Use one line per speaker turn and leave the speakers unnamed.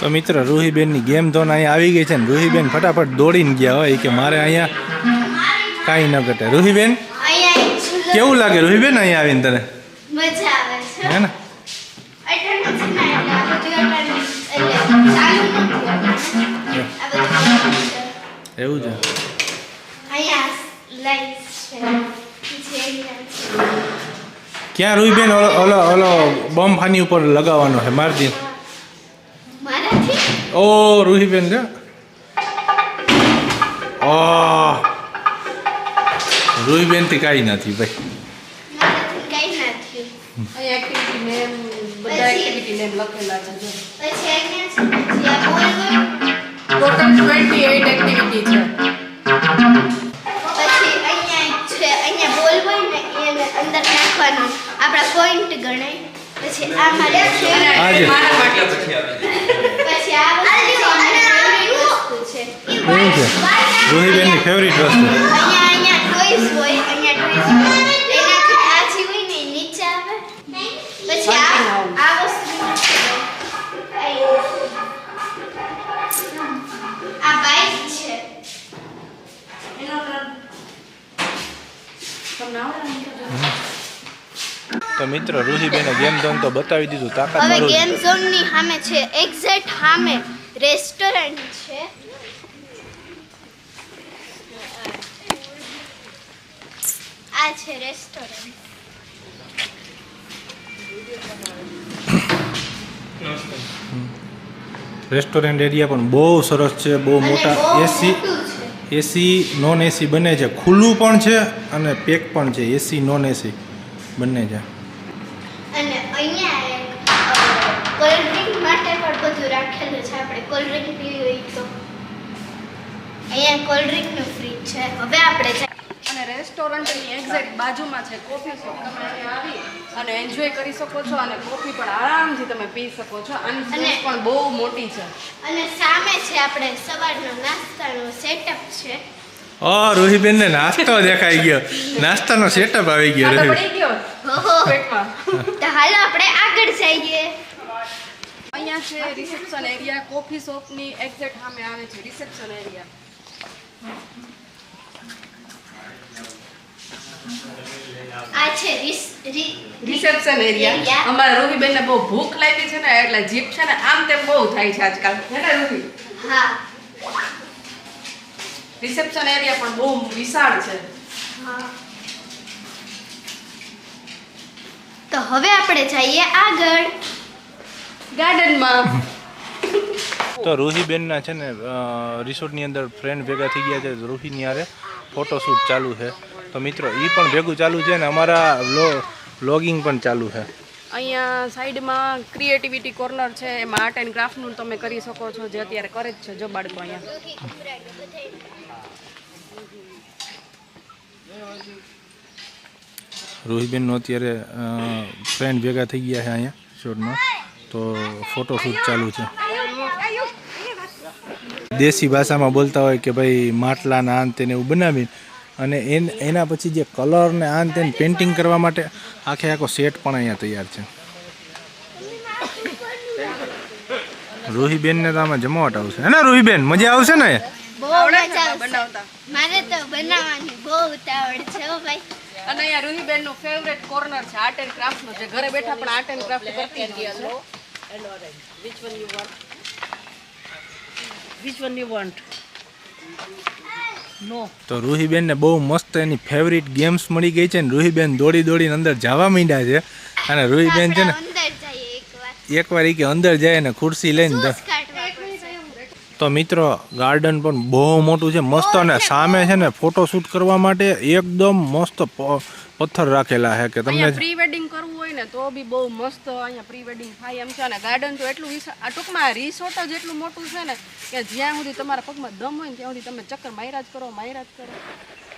તો મિત્ર રૂહીબેનની game zone અહીંયા આવી ગઈ છે ને રૂહીબેન ફટાફટ દોડીને ગયા હોય કે મારે અહીંયા કાંઈ ન ઘટે. રૂહીબેન કેવું લાગે? રૂહીબેન અહીંયા આવીને તને? હે ને. એવું છે. ક્યાં રૂહીબેન? ઓલો ઓલો ઓલો બોમ્બ ફાની ઉપર લગાવવાનો છે
મારાથી.
ઓ રૂહીબેન છે ઓ રૂહીબેનથી કાંઈ નથી ભાઈ.
મારાથી કઈ ના થયું
અહીં એક્ટિવિટી નેમ બધા એક્ટિવિટી નેમ લખેલા છે જો.
પછી અહીંયા છે પછી આ બોલ હોય
ટોટલ 28 એક્ટિવિટી છે.
પછી અહીંયા એક છે અહીંયા બોલ હોય ને એને અંદર નાખવાનો. આપણા પોઈન્ટ ગણાય. પછી આ મારે
આજે.
મારા માટે છે તમને આવડે ને?
તો મિત્ર રૂહીબેને ગેમ ઝોન તો બતાવી દીધું તાકાત
હવે ગેમ ઝોનની સામે છે એક્ઝેક્ટ સામે રેસ્ટોરન્ટ છે. આ છે રેસ્ટોરન્ટ
રેસ્ટોરન્ટ એરિયા પણ બહુ સરસ છે બહુ મોટા એસી એસી નોન એસી બંને છે. ખુલ્લું પણ છે અને પેક પણ છે. એસી નોન એસી બંને છે.
અને અહીંયા કોલ્ડ ડ્રિંક માટે પણ બધું રાખેલું છે. આપણે કોલ્ડ ડ્રિંક પીવી હોય તો. અહીંયા કોલ્ડ ડ્રિંકનું ફ્રીજ છે. હવે આપણે
અને રેસ્ટોરન્ટની એક્ઝેક્ટ બાજુમાં છે કોફી શોપ તમે આવી અને એન્જોય કરી શકો છો અને કોફી પણ આરામથી તમે પી શકો છો.
અને-
પણ બહુ મોટી છે.
અને સામે છે આપણે સવારનો નાસ્તાનો સેટઅપ છે.
ઓ નાસ્તો દેખાઈ ગયો. નાસ્તાનો સેટઅપ આવી ગયો
તો પડી ગયો?
તો હાલો આપણે આગળ જઈએ.
અહીંયા છે રિસેપ્શન એરિયા કોફી શોપની એક્ઝેક્ટ સામે આવે છે રિસેપ્શન એરિયા
આ છે
રિસેપ્શન એરિયા. અમારા રૂહીબેનને બહુ ભૂખ લાગી છે ને એટલે જીપ છે ને આમ તેમ બહુ થાય છે આજકાલ. હે ને રૂહી
હા.
રિસેપ્શન એરિયા પણ બહુ વિશાળ છે.
હા. તો હવે આપણે જઈએ આગળ.
ગાર્ડનમાં.
તો રૂહીબેનના છે ને રિસોર્ટની અંદર ફ્રેન્ડ ભેગા થઈ ગયા છે રૂહીની હારે ફોટોશૂટ ચાલુ છે. તો મિત્રો એ પણ ભેગું ચાલુ છે ને અમારા વ્લોગિંગ પણ ચાલુ છે.
અહીંયા સાઈડમાં ક્રિએટિવિટી કોર્નર છે એમાં આર્ટ એન્ડ ક્રાફ્ટનું તમે કરી શકો છો જે અત્યારે કરે જ છે જો બાળકો અહીંયા.
રોહિબેનનો અત્યારે ફ્રેન્ડ ભેગા થઈ ગયા છે અહીંયા શોર્ટમાં તો ફોટોશૂટ ચાલુ છે. દેશી ભાષામાં બોલતા હોય કે ભાઈ માટલાના આન તેને એવું બનાવી અને એન એના પછી જે કલર ને આન તેને પેઇન્ટિંગ કરવા માટે આખે આખો સેટ પણ અહીંયા તૈયાર છે. રૂહીબેનને તો આમાં જમાવટ આવશે. હે ને રોહીબેન મજા આવશે ને?
બહુ
બનાવતા.
મારે તો બનાવવાની બહુ ઉતાવળ છે ભાઈ.
અને અહીંયા રૂહીબેનનું ફેવરેટ કોર્નર છે આર્ટ એન્ડ ક્રાફ્ટનું જે ઘરે બેઠા પણ આર્ટ એન્ડ ક્રાફ્ટ કરતી જ રહે છે. Which one you want which one you want નો
તો રૂહીબેનને બહુ મસ્ત એની ફેવરિટ ગેમ્સ મળી ગઈ છે ને રૂહીબેન દોડી દોડીને અંદર જવા માંડ્યા છે. અને રૂહીબેન છે ને
એકવાર
એકવાર કે અંદર જાય ને ખુરશી લઈને તો મિત્રો ગાર્ડન પણ બહુ મોટું છે મસ્ત અને સામે છે ને ફોટોશૂટ કરવા માટે એકદમ મસ્ત પથ્થર રાખેલા છે કે તમને
પ્રી વેડિંગ કરવું હોય ને તો બી બહુ મસ્ત અહીંયા પ્રી વેડિંગ થાય એમ છે અને ગાર્ડન તો એટલું આ ટૂંકમાં રિસોર્ટ જ એટલું મોટું છે ને કે જ્યાં સુધી તમારા પગમાં દમ હોય ને ત્યાં સુધી તમે ચક્કર માર્યા જ કરો માર્યા જ કરો.